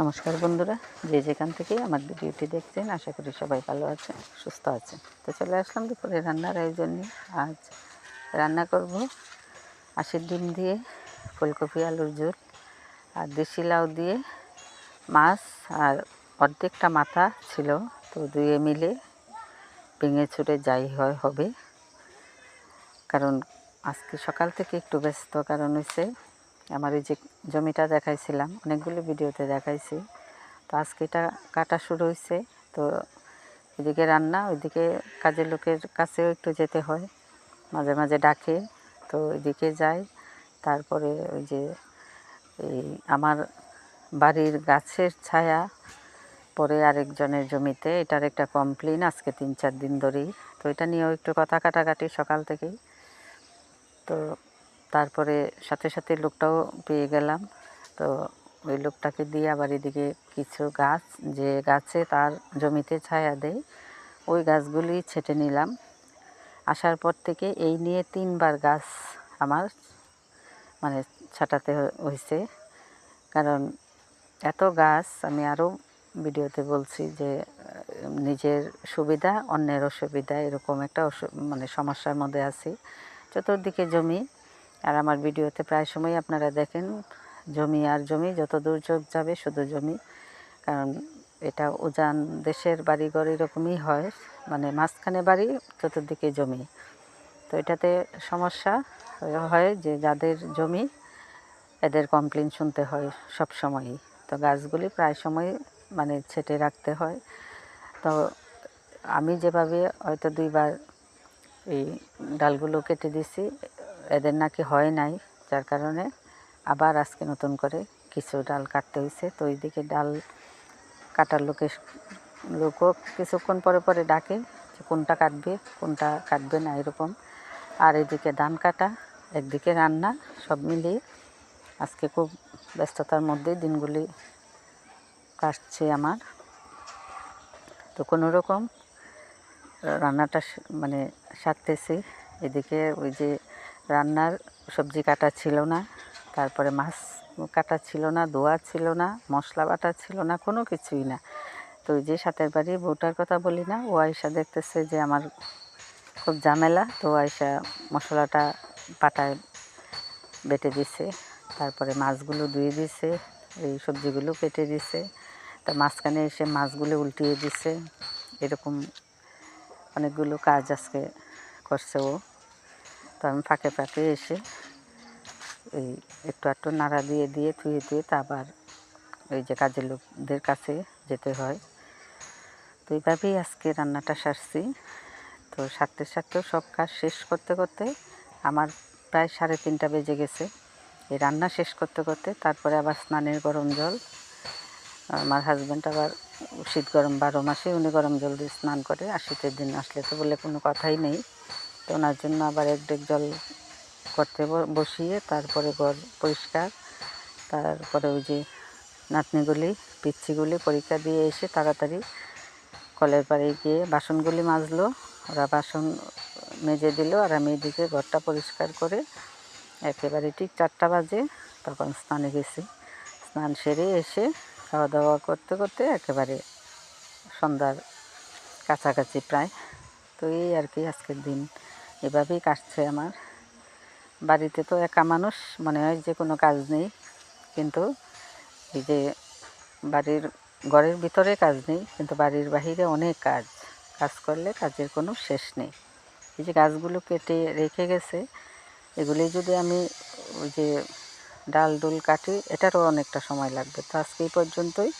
নমস্কার বন্ধুরা, যে যেখান থেকে আমার ভিডিওটি দেখছেন, আশা করি সবাই ভালো আছে সুস্থ আছে তো চলে আসলাম দুপুরে রান্নার আয়োজন নিয়ে। আজ রান্না করব আশির ডিম দিয়ে ফুলকপি, আলুর ঝোল আর দেশি লাউ দিয়ে মাছ আর অর্ধেকটা মাথা ছিল। তো দুয়ে মিলে ভেঙে ছুটে যাই হয় হবে। কারণ আজকে সকাল থেকে একটু ব্যস্ত কারণ হচ্ছে আমার এই যে জমিটা দেখাইছিলাম, অনেকগুলো ভিডিওতে দেখাইছি। তো আজকে এটা কাটা শুরু হয়েছে তো এদিকে রান্না, ওইদিকে কাজের লোকের কাছেও একটু যেতে হয়, মাঝে মাঝে ডাকে। তো এদিকে যাই, তারপরে ওই যে এই আমার বাড়ির গাছের ছায়া, পরে আরেকজনের জমিতে, এটার একটা কমপ্লেন আজকে তিন চার দিন ধরেই। তো এটা নিয়েও একটু কথা কাটাকাটি সকাল থেকেই। তো তারপরে সাথে সাথে লোকটাও পেয়ে গেলাম। তো ওই লোকটাকে দিয়ে আবার এদিকে কিছু গাছ, যে গাছে তার জমিতে ছায়া দেয় ওই গাছগুলি ছেটে নিলাম। আসার পর থেকে এই নিয়ে তিনবার গাছ আমার মানে ছাটাতে হয়েছে কারণ এত গাছ, আমি আরও ভিডিওতে বলছি যে, নিজের সুবিধা, অন্যের অসুবিধা, এরকম একটা মানে সমস্যার মধ্যে আছি। চতুর্দিকে জমি আর আমার ভিডিওতে প্রায় সময় আপনারা দেখেন, জমি আর জমি, যত দূর চোখ যাবে শুধু জমি। কারণ এটা উজান দেশের বাড়িঘর এরকমই হয় মানে মাঝখানে বাড়ি, চতুর্দিকে জমি। তো এটাতে সমস্যা হয় যে যাদের জমি, এদের কমপ্লেন শুনতে হয় সব সময়ই। তো গাছগুলি প্রায় সময় মানে ছেটে রাখতে হয়। তো আমি যেভাবে হয়তো দুইবার এই ডালগুলো কেটে দিছি এদের নাকি হয় নাই, যার কারণে আবার আজকে নতুন করে কিছু ডাল কাটতে হয়েছে তো ওইদিকে ডাল কাটার লোকে লোকও কিছুক্ষণ পরে পরে ডাকে যে কোনটা কাটবে কোনটা কাটবে না, এরকম। আর এদিকে ধান কাটা, একদিকে রান্না, সব মিলিয়ে আজকে খুব ব্যস্ততার মধ্যে দিনগুলি কাটছে আমার। তো কোনো রকম রান্নাটা মানে সারতেছি। এদিকে ওই যে রান্নার সবজি কাটা ছিল না, তারপরে মাছ কাটা ছিল না দোয়া ছিল না, মশলা বাটা ছিল না, কোনো কিছুই না। তো যে সাথের বাড়ি বউটার কথা বলি না, ও আয়সা দেখতেছে যে আমার খুব ঝামেলা, তো আয়সা মশলাটা পাটায় বেটে দিছে, তারপরে মাছগুলো ধুয়ে দিছে, এই সবজিগুলো কেটে দিছে, তা মাঝখানে এসে মাছগুলো উল্টিয়ে দিছে, এরকম অনেকগুলো কাজ আজকে করছে ও। তো আমি ফাঁকে ফাঁকে এসে। এই একটু একটু নাড়া দিয়ে দিয়ে থুয়ে থুয়ে তা আবার ওই যে কাজের লোকদের কাছে যেতে হয়। তো এইভাবেই আজকে রান্নাটা সারছি। তো সারতে, সারতেও সব কাজ শেষ করতে করতে আমার প্রায় সাড়ে তিনটা বেজে গেছে। এই রান্না শেষ করতে করতে তারপরে আবার স্নানের গরম জল, আমার হাজব্যান্ড আবার শীত গরম বারো মাসে উনি গরম জল দিয়ে স্নান করে। আর শীতের দিন আসলে তো বলে কোনো কথাই নেই। তো ওনার জন্য আবার এক ডেক জল করতে বসিয়ে তারপরে ঘর পরিষ্কার। তারপরে ওই যে নাতনিগুলি, পিচ্ছিগুলি পরীক্ষা দিয়ে এসে তাড়াতাড়ি কলের পাড়ে গিয়ে বাসনগুলি মাজলো। ওরা বাসন মেজে দিল আর আমি এদিকে ঘরটা পরিষ্কার করে একেবারে ঠিক চারটা বাজে তখন স্নানে গেছি। স্নান সেরে এসে খাওয়া দাওয়া করতে করতে একেবারে সন্ধ্যার কাছাকাছি প্রায় তো এই আর কি আজকের দিন। এভাবেই কাটছে আমার। বাড়িতে তো একা মানুষ, মনে হয় যে কোনো কাজ নেই। কিন্তু এই যে বাড়ির, ঘরের ভিতরে কাজ নেই, কিন্তু বাড়ির বাহিরে অনেক কাজ। কাজ করলে কাজের কোনো শেষ নেই। এই যে গাছগুলো কেটে রেখে গেছে, এগুলি যদি আমি ওই যে ডাল ডুল কাটি, এটারও অনেকটা সময় লাগবে। তো আজকে এই পর্যন্তই।